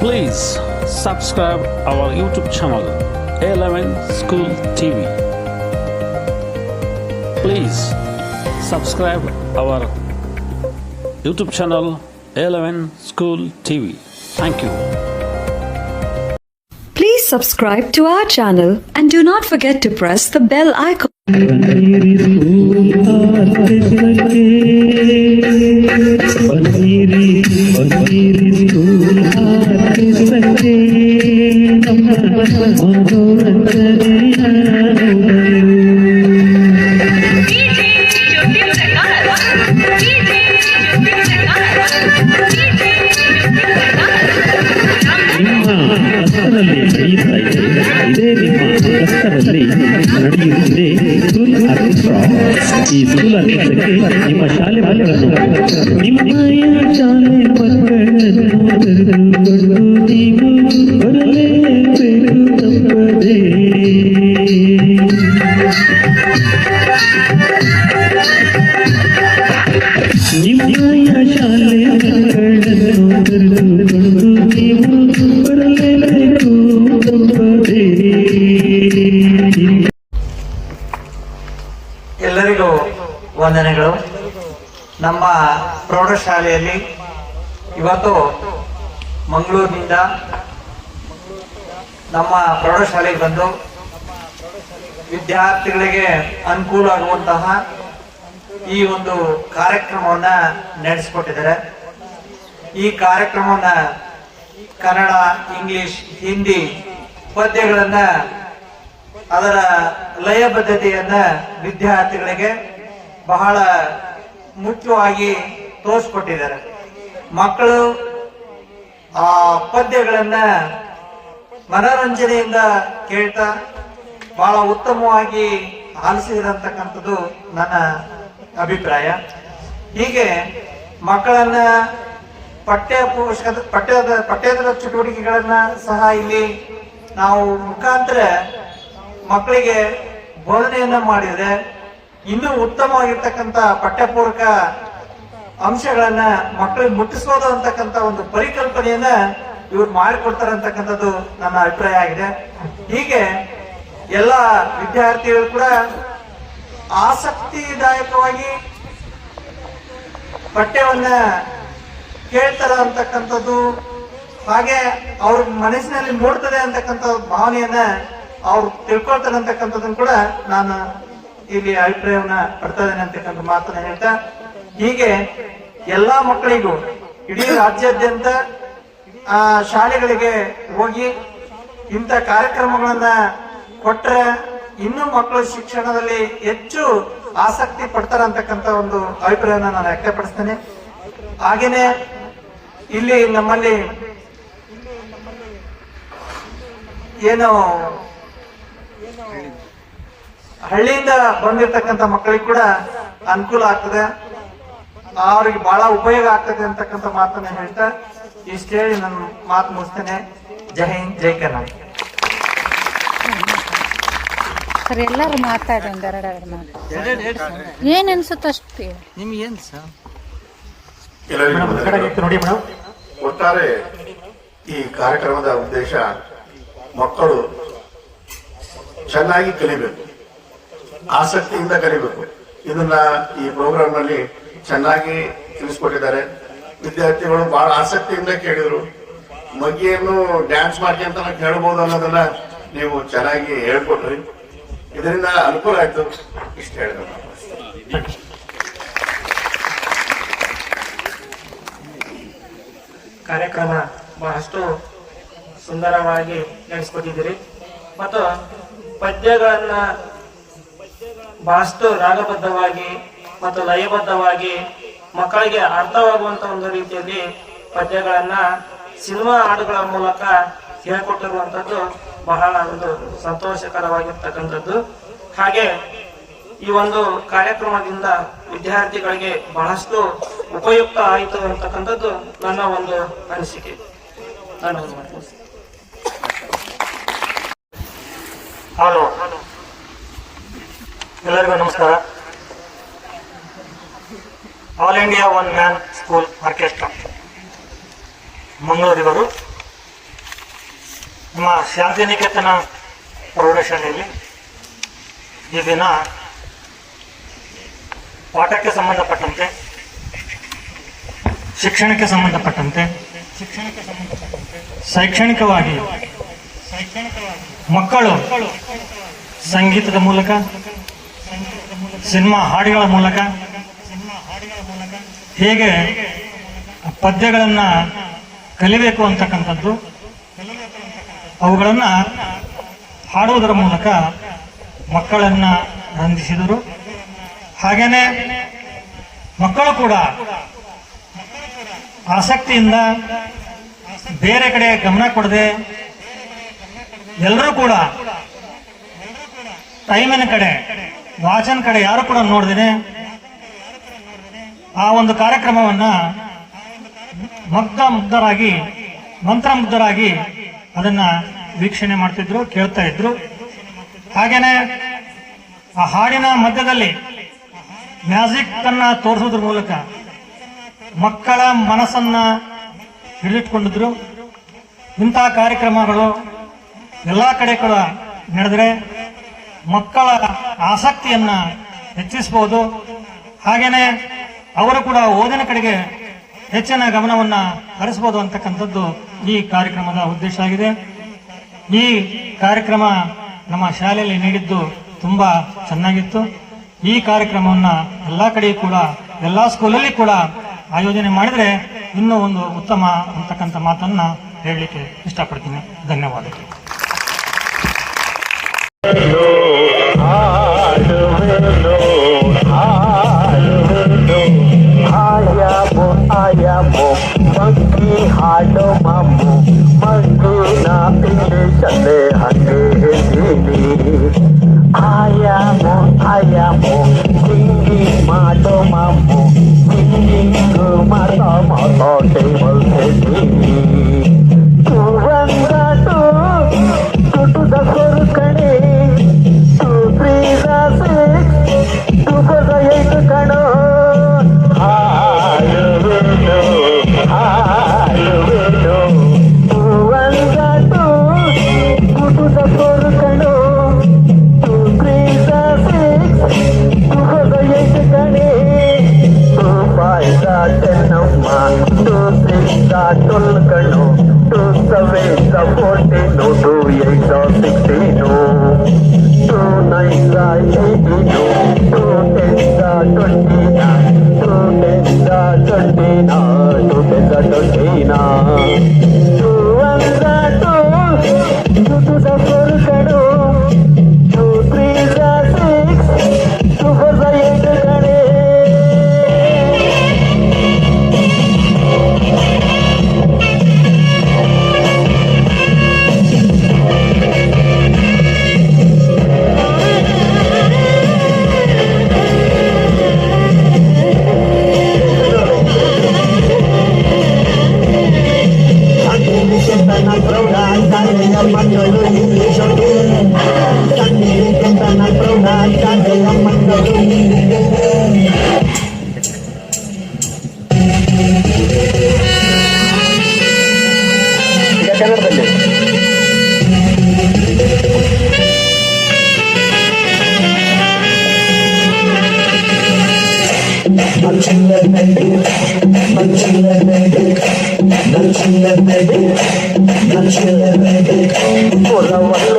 Please subscribe our YouTube channel A11 School TV. Please subscribe our YouTube channel A11 School TV. Thank you. Please subscribe to our channel and do not forget to press the bell icon. ನಡೆಯುತ್ತಿದೆ school orchestra ಈ school ಆರ್ಕೆಸ್ಟ್ರಾಕ್ಕೆ ನಿಮ್ಮ ಶಾಲೆ ಮಕ್ಕಳನ್ನು ನಿಮ್ಮಯ ಶಾಲೆ ಮಕ್ಕಳನ್ನು ஜீவன் வருதே ಬಂದು ವಿದ್ಯಾರ್ಥಿಗಳಿಗೆ ಅನುಕೂಲ ಆಗುವಂತಹ ಈ ಒಂದು ಕಾರ್ಯಕ್ರಮವನ್ನ ನಡೆಸಿಕೊಟ್ಟಿದ್ದಾರೆ. ಈ ಕಾರ್ಯಕ್ರಮವನ್ನ ಕನ್ನಡ, ಇಂಗ್ಲಿಷ್, ಹಿಂದಿ ಪದ್ಯಗಳನ್ನ ಅದರ ಲಯಬದ್ಧತೆಯನ್ನ ವಿದ್ಯಾರ್ಥಿಗಳಿಗೆ ಬಹಳ ಮುಖ್ಯವಾಗಿ ತೋರಿಸ್ಕೊಟ್ಟಿದ್ದಾರೆ. ಮಕ್ಕಳು ಆ ಪದ್ಯಗಳನ್ನ ಮನೋರಂಜನೆಯಿಂದ ಕೇಳ್ತಾ ಬಹಳ ಉತ್ತಮವಾಗಿ ಆಲಿಸಿದಂತಕ್ಕಂಥದ್ದು ನನ್ನ ಅಭಿಪ್ರಾಯ. ಹೀಗೆ ಮಕ್ಕಳನ್ನ ಪಠ್ಯ ಪೋಷಕದ ಪಠ್ಯದ ಪಠ್ಯೇತರ ಚಟುವಟಿಕೆಗಳನ್ನ ಸಹ ಇಲ್ಲಿ ನಾವು ಮುಖಾಂತರ ಮಕ್ಕಳಿಗೆ ಬೋಧನೆಯನ್ನ ಮಾಡಿದ್ರೆ ಇನ್ನೂ ಉತ್ತಮವಾಗಿರ್ತಕ್ಕಂಥ ಪಠ್ಯಪೂರ್ವಕ ಅಂಶಗಳನ್ನ ಮಕ್ಕಳಿಗೆ ಮುಟ್ಟಿಸೋದು ಅಂತಕ್ಕಂಥ ಒಂದು ಪರಿಕಲ್ಪನೆಯನ್ನ ಇವ್ರು ಮಾಡಿಕೊಡ್ತಾರಂತಕ್ಕಂಥದ್ದು ನನ್ನ ಅಭಿಪ್ರಾಯ ಆಗಿದೆ. ಹೀಗೆ ಎಲ್ಲ ವಿದ್ಯಾರ್ಥಿಗಳು ಕೂಡ ಆಸಕ್ತಿದಾಯಕವಾಗಿ ಪಠ್ಯವನ್ನ ಕೇಳ್ತಾರ ಅಂತಕ್ಕಂಥದ್ದು, ಹಾಗೆ ಅವ್ರ ಮನಸ್ಸಿನಲ್ಲಿ ಮೂಡ್ತದೆ ಅಂತಕ್ಕಂಥ ಭಾವನೆಯನ್ನ ಅವ್ರು ತಿಳ್ಕೊಳ್ತಾರೆ ಅಂತಕ್ಕಂಥದ್ದನ್ನು ಕೂಡ ನಾನು ಇಲ್ಲಿ ಅಭಿಪ್ರಾಯವನ್ನ ಪಡ್ತಾ ಇದ್ದೇನೆ ಅಂತಕ್ಕಂಥ ಮಾತನ್ನ ಹೇಳ್ತಾ, ಹೀಗೆ ಎಲ್ಲಾ ಮಕ್ಕಳಿಗೂ ಇಡೀ ರಾಜ್ಯಾದ್ಯಂತ ಶಾಲೆಗಳಿಗೆ ಹೋಗಿ ಇಂಥ ಕಾರ್ಯಕ್ರಮಗಳನ್ನ ಕೊಟ್ಟರೆ ಇನ್ನೂ ಮಕ್ಕಳು ಶಿಕ್ಷಣದಲ್ಲಿ ಹೆಚ್ಚು ಆಸಕ್ತಿ ಪಡ್ತಾರ ಅಂತಕ್ಕಂಥ ಒಂದು ಅಭಿಪ್ರಾಯನ ನಾನು ವ್ಯಕ್ತಪಡಿಸ್ತೇನೆ. ಹಾಗೇನೆ ಇಲ್ಲಿ ನಮ್ಮಲ್ಲಿ ಏನು ಹಳ್ಳಿಯಿಂದ ಬಂದಿರ್ತಕ್ಕಂಥ ಮಕ್ಕಳಿಗೆ ಕೂಡ ಅನುಕೂಲ ಆಗ್ತದೆ. ಅವ್ರಿಗೆ ಬಹಳ ಉಪಯೋಗ ಆಗ್ತದೆ ಅಂತಕ್ಕಂಥ ಮಾತನ್ನ ಹೇಳ್ತಾ ಇಷ್ಟ ಹೇಳಿ ನನ್ನ ಮಾತು ಮುಗಿಸ್ತೇನೆ. ಜೈ ಹಿಂದ್ ಜೈ ಕರ್ನಾಟಕ ಸರ್ ಎಲ್ಲರೂ ಮಾತಾಡಿ ಒಂದೆರಡೆರಡು ಮಾತು. ಏನ್ ಅನ್ಸುತ್ತೆ ಅಷ್ಟು ಹೇಳಿ. ಎಲ್ಲರಿಗೂ ವಂದನೆಗಳು. ನೋಡಿ ಮೇಡಮ್. ಒಟ್ಟಾರೆ ಈ ಕಾರ್ಯಕ್ರಮದ ಉದ್ದೇಶ ಮಕ್ಕಳು ಚೆನ್ನಾಗಿ ಕಲಿಬೇಕು. ಆಸಕ್ತಿಯಿಂದ ಕಲಿಬೇಕು. ಇದನ್ನ ಈ ಪ್ರೋಗ್ರಾಮ್ನಲ್ಲಿ ಚೆನ್ನಾಗಿ ತಿಳಿಸ್ಕೊಟ್ಟಿದ್ದಾರೆ. ವಿದ್ಯಾರ್ಥಿಗಳು ಬಹಳ ಆಸಕ್ತಿಯಿಂದ ಕೇಳಿದ್ರು. ಮಗಿಯನ್ನು ಡ್ಯಾನ್ಸ್ ಮಾಡಿ ಅಂತ ಕೇಳಬಹುದು ಅನ್ನೋದನ್ನ ನೀವು ಚೆನ್ನಾಗಿ ಹೇಳ್ಕೊಟ್ರಿ. ಇದರಿಂದ ಅನುಕೂಲ ಆಯ್ತು. ಇಷ್ಟ ಹೇಳಿದ್ರು ಕಾರ್ಯಕ್ರಮ ಬಹಳಷ್ಟು ಸುಂದರವಾಗಿ ನಡೆಸ್ಕೊಟ್ಟಿದ್ದೀರಿ. ಮತ್ತು ಪದ್ಯಗಳನ್ನ ಬಹಳಷ್ಟು ರಾಗಬದ್ಧವಾಗಿ ಮತ್ತು ಲಯಬದ್ಧವಾಗಿ ಮಕ್ಕಳಿಗೆ ಅರ್ಥವಾಗುವಂತ ಒಂದು ರೀತಿಯಲ್ಲಿ ಪದ್ಯಗಳನ್ನ ಸಿನಿಮಾ ಹಾಡುಗಳ ಮೂಲಕ ಹೇಳ್ಕೊಟ್ಟಿರುವಂತದ್ದು ಬಹಳ ಒಂದು ಸಂತೋಷಕರವಾಗಿರ್ತಕ್ಕಂಥದ್ದು. ಹಾಗೆ ಈ ಒಂದು ಕಾರ್ಯಕ್ರಮದಿಂದ ವಿದ್ಯಾರ್ಥಿಗಳಿಗೆ ಬಹಳಷ್ಟು ಉಪಯುಕ್ತ ಆಯಿತು ಅಂತಕ್ಕಂಥದ್ದು ನನ್ನ ಒಂದು ಅನಿಸಿಕೆ. ಹಲೋ. ಎಲ್ಲರಿಗೂ ನಮಸ್ಕಾರ. All India one man school orchestra ಮಂಗಳೂರಿವರು ನಮ್ಮ ಶಾಂತಿನಿಕೇತನ ಪ್ರೌಢಶಾಲೆಯಲ್ಲಿ ಈ ದಿನ ಪಾಠಕ್ಕೆ ಸಂಬಂಧಪಟ್ಟಂತೆ ಶಿಕ್ಷಣಕ್ಕೆ ಸಂಬಂಧಪಟ್ಟಂತೆ ಶಿಕ್ಷಣಕ್ಕೆ ಸಂಬಂಧಪಟ್ಟಂತೆ, ಶೈಕ್ಷಣಿಕವಾಗಿ ಮಕ್ಕಳು ಸಂಗೀತದ ಮೂಲಕ, ಸಿನಿಮಾ ಹಾಡುಗಳ ಮೂಲಕ ಹೇಗೆ ಪದ್ಯಗಳನ್ನು ಕಲಿಬೇಕು ಅಂತಕ್ಕಂಥದ್ದು, ಅವುಗಳನ್ನು ಹಾಡುವುದರ ಮೂಲಕ ಮಕ್ಕಳನ್ನು ರಂಜಿಸಿದರು. ಹಾಗೆಯೇ ಮಕ್ಕಳು ಕೂಡ ಆಸಕ್ತಿಯಿಂದ ಬೇರೆ ಕಡೆ ಗಮನ ಕೊಡದೆ ಎಲ್ಲರೂ ಕೂಡ ಟೈಮಿನ ಕಡೆ, ವಾಚನ ಕಡೆ ಯಾರು ಕೂಡ ನೋಡ್ದೇನೆ ಆ ಒಂದು ಕಾರ್ಯಕ್ರಮವನ್ನ ಮಗ್ಧ ಮುಗ್ಧರಾಗಿ ಮಂತ್ರಮುಗ್ಧರಾಗಿ ಅದನ್ನ ವೀಕ್ಷಣೆ ಮಾಡ್ತಿದ್ರು, ಕೇಳ್ತಾ ಇದ್ರು. ಹಾಗೇನೆ ಆ ಹಾಡಿನ ಮಧ್ಯದಲ್ಲಿ ಮ್ಯಾಜಿಕ್ ಅನ್ನ ತೋರಿಸೋದ್ರ ಮೂಲಕ ಮಕ್ಕಳ ಮನಸ್ಸನ್ನ ಹಿಡಿದಿಟ್ಕೊಂಡಿದ್ರು. ಇಂತಹ ಕಾರ್ಯಕ್ರಮಗಳು ಎಲ್ಲ ಕಡೆ ಕೂಡ ನಡೆದ್ರೆ ಮಕ್ಕಳ ಆಸಕ್ತಿಯನ್ನ ಹೆಚ್ಚಿಸಬಹುದು ಹಾಗೇನೆ ಅವರು ಕೂಡ ಓದಿನ ಕಡೆಗೆ ಹೆಚ್ಚಿನ ಗಮನವನ್ನ ಹರಿಸಬಹುದು ಅಂತಕ್ಕಂಥದ್ದು ಈ ಕಾರ್ಯಕ್ರಮದ ಉದ್ದೇಶ ಆಗಿದೆ. ಈ ಕಾರ್ಯಕ್ರಮ ನಮ್ಮ ಶಾಲೆಯಲ್ಲಿ ನೀಡಿದ್ದು ತುಂಬಾ ಚೆನ್ನಾಗಿತ್ತು. ಈ ಕಾರ್ಯಕ್ರಮವನ್ನ ಎಲ್ಲಾ ಕಡೆಯೂ ಕೂಡ, ಎಲ್ಲಾ ಸ್ಕೂಲಲ್ಲಿ ಕೂಡ ಆಯೋಜನೆ ಮಾಡಿದ್ರೆ ಇನ್ನೂ ಒಂದು ಉತ್ತಮ ಅಂತಕ್ಕಂಥ ಮಾತನ್ನ ಹೇಳಲಿಕ್ಕೆ ಇಷ್ಟಪಡ್ತೀನಿ. ಧನ್ಯವಾದಗಳು. baby. You're chilling, baby. For the one.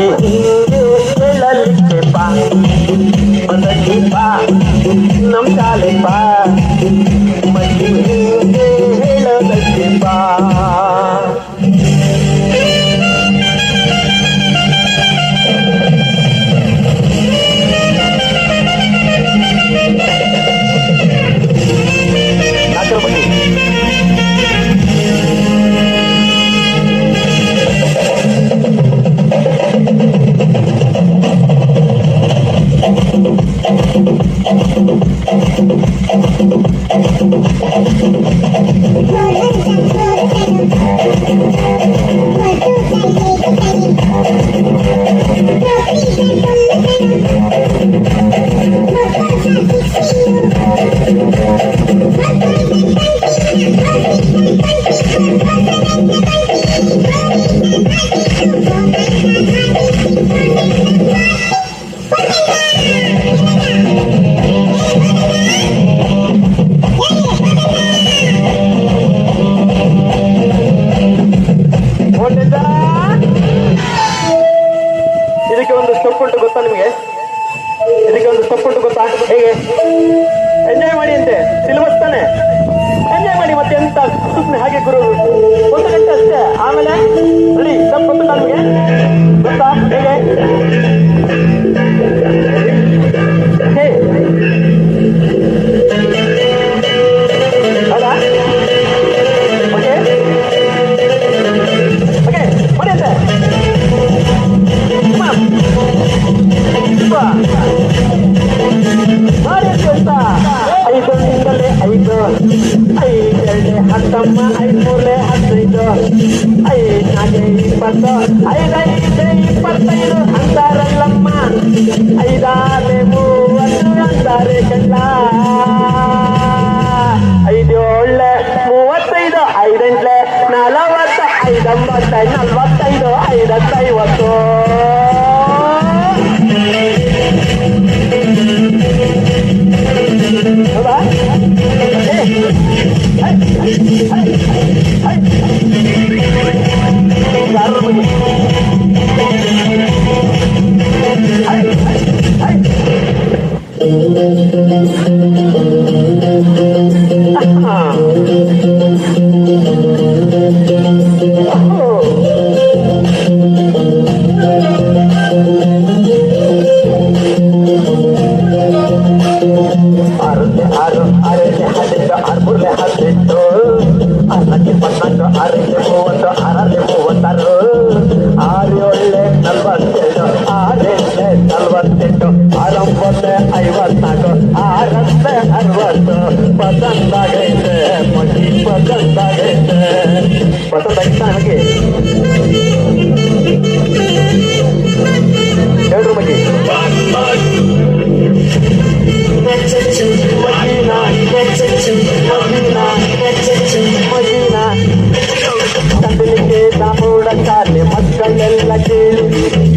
Mm. ಹೇಗೆ? ಎಂಜಾಯ್ ಮಾಡಿ ಅಂತೆ, ಸಿಲೆಬಸ್ ತಾನೆ? ಎಂಜಾಯ್ ಮಾಡಿ ಮತ್ತೆ ಎಂತ? ಸುಮ್ಮನೆ ಹಾಗೆ ಗುರು. ಒಂದು ಗಂಟೆ ಅಷ್ಟೇ. ಆಮೇಲೆ ರೆಡಿ ನಮಗೆ ನಿಮಗೆ. ಗೊತ್ತಾ? ಹೇಗೆ? ಹೇ ಐದು ಐದೆರಡೆ ಹತ್ತಮ್ಮ ಐದೂರೇ ಹದಿನೈದು ಐದಾಗೆ ಇಪ್ಪತ್ತು ಐದೈದೆ ಇಪ್ಪತ್ತೈದು ಅಂತಾರಲ್ಲಮ್ಮ ಐದಾರೆ ಮೂವತ್ತು ಅಂತಾರೆ ಕಣ್ಣ ಐದೇಳೆ ಮೂವತ್ತೈದು ಐದೆಂಟ್ಲೆ ನಲವತ್ತು ಐದಂಬತ್ತ ನಲ್ವತ್ತೈದು ಐವತ್ತೈವತ್ತು ¡Ay, ay, ay!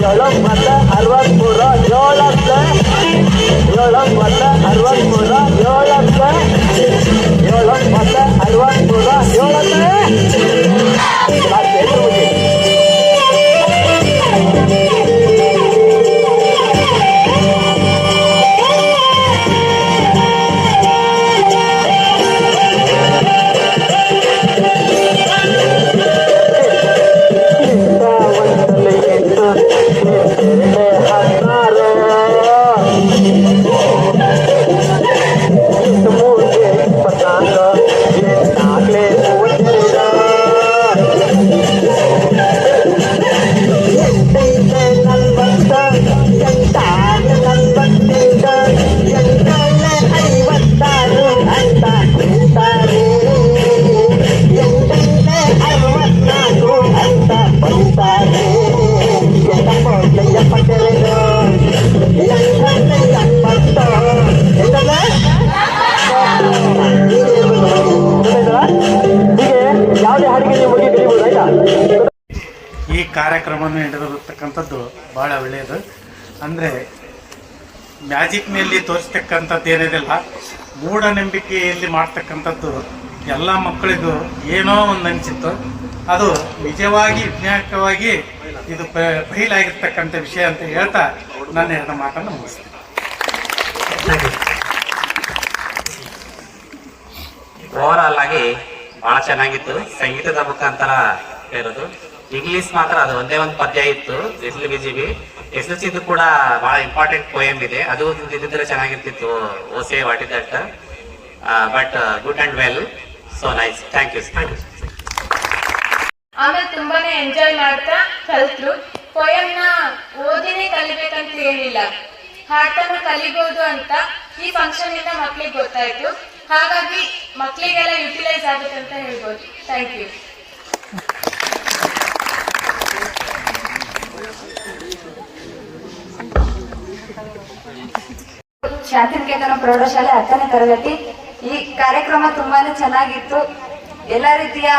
ಹತ್ತಲೆ ಏಳು ಒಂಬತ್ತು ಅರವತ್ಮೂರು ಏಳು ಹತ್ತಲೆ ಏಳು ಒಂಬತ್ತು ಈ ಕಾರ್ಯಕ್ರಮವನ್ನು ನಡೆದಿರತಕ್ಕಂಥದ್ದು ಭಾಳ ಒಳ್ಳೆಯದು. ಅಂದರೆ ಮ್ಯಾಜಿಕ್ನಲ್ಲಿ ತೋರಿಸ್ತಕ್ಕಂಥದ್ದು ಏನಿದೆಲ್ಲ, ಮೂಢನಂಬಿಕೆಯಲ್ಲಿ ಮಾಡ್ತಕ್ಕಂಥದ್ದು ಎಲ್ಲ ಮಕ್ಕಳಿಗೂ ಏನೋ ಒಂದು ಅನಿಸಿತ್ತು. ಅದು ನಿಜವಾಗಿ, ವಿಜ್ಞಾನಕವಾಗಿ ಇದು ಪ ಆಗಿರ್ತಕ್ಕಂಥ ವಿಷಯ ಅಂತ ಹೇಳ್ತಾ ನನ್ನ ಎರಡು ಮಾತನ್ನು ಮುಗಿಸ್ತೀನಿ. ಓವರ್ ಆಲ್ ಆಗಿ ಬಹಳ ಚೆನ್ನಾಗಿತ್ತು. ಸಂಗೀತದ ಮುಖಾಂತರ ಹೇಳೋದು. ಇಂಗ್ಲಿಷ್ ಮಾತ್ರ ಅದು ಒಂದೇ ಒಂದು ಪದ್ಯ ಇತ್ತು ಎಸ್ಲು B G B S L ಸಿದು ಕೂಡ ಬಹಳ ಇಂಪಾರ್ಟೆಂಟ್ ಪೋಯಮ್ ಇದೆ. ಅದು ಇದ್ದಿದ್ರೆ ಚೆನ್ನಾಗಿರ್ತಿತ್ತು ಓಸೆ what is that but good and well so nice thank you thank you ಆಮೇಲೆ ತುಂಬಾನೇ ಎಂಜಾಯ್ ಮಾಡ್ತಾ ಕಲ್ತ್ರು. ಪೊಯಮ್ನ ಓದಿನೇ ಕಲಿಬೇಕಂತ ಏನಿಲ್ಲ. ಹಾಡನ್ನು ಕಲಿಬಹುದು ಅಂತ ಈ ಫಂಕ್ಷನ್ ಇಂದ ಮಕ್ಳಿಗೆ ಗೊತ್ತಾಯ್ತು. ಹಾಗಾಗಿ ಮಕ್ಕಳಿಗೆಲ್ಲ ಯುಟಿಲೈಸ್ ಆಗುತ್ತೆ ಅಂತ ಹೇಳ್ಬೋದು. ಥ್ಯಾಂಕ್ ಯು ಶಾಂತಿನಿಕೇತನ ಪ್ರೌಢಶಾಲೆ ಹತ್ತನೇ ತರಗತಿ. ಈ ಕಾರ್ಯಕ್ರಮ ತುಂಬಾನೇ ಚೆನ್ನಾಗಿತ್ತು. ಎಲ್ಲ ರೀತಿಯ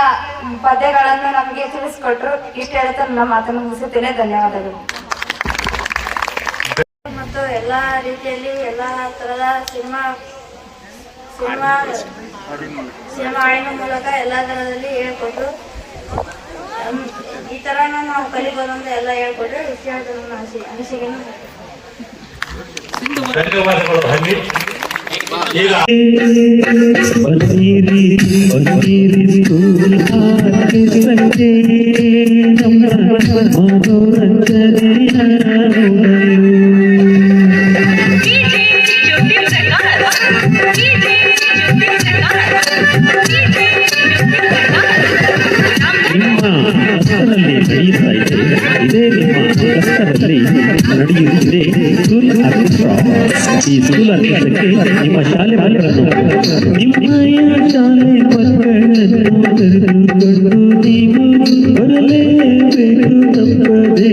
ಪದ್ಯಗಳನ್ನು ನಮಗೆ ತಿಳಿಸ್ಕೊಟ್ರು. ಇಷ್ಟ ಹೇಳ್ತಾ ನಮ್ಮ ಮಾತನ್ನು ಮುಗಿಸುತ್ತೇನೆ. ಧನ್ಯವಾದಗಳು. ಮತ್ತು ಎಲ್ಲ ರೀತಿಯಲ್ಲಿ ಎಲ್ಲ ತರದ ಸಿನಿಮಾ ಸಿನಿಮಾ ಸಿನಿಮಾ ಹಾಡಿನ ಮೂಲಕ ಎಲ್ಲ ಥರದಲ್ಲಿ ಹೇಳ್ಕೊಟ್ರು. ಈ ತರನ ನಾವು ಕಲಿಬೋದು ಅಂತ ಎಲ್ಲ ಹೇಳ್ಕೊಟ್ರು. ಇಷ್ಟ ಹೇಳ್ತಾ ನನ್ನ ಅನಿಸಿಕೆ ಧನ್ಯವಾದಗಳು ಹಲ್ಲಿ ಈಗ ಬನ್ನಿರಿ ಸ್ಕೂಲ್ ಹಾಕಿ ಸಂಜೆ ನಮ್ಮ ಮನೋರಂಜನೆಯ ನಡೆಯುತ್ತಿದೆ ಸ್ಕೂಲ್ ಆರ್ಕೆಸ್ಟ್ರಾ ಈ ಸ್ಕೂಲ್ ಆರ್ಕೆಸ್ಟ್ರಾಕ್ಕೆ ನಿಮ್ಮ ಶಾಲೆ ಮಕ್ಕಳನ್ನು ನಿಮ್ಮಯ ಶಾಲೆ ಮಕ್ಕಳನ್ನು ಕರೆದುಕೊಂಡು ನೀವು ಬರಲೇಬೇಕು ತಪ್ಪದೇ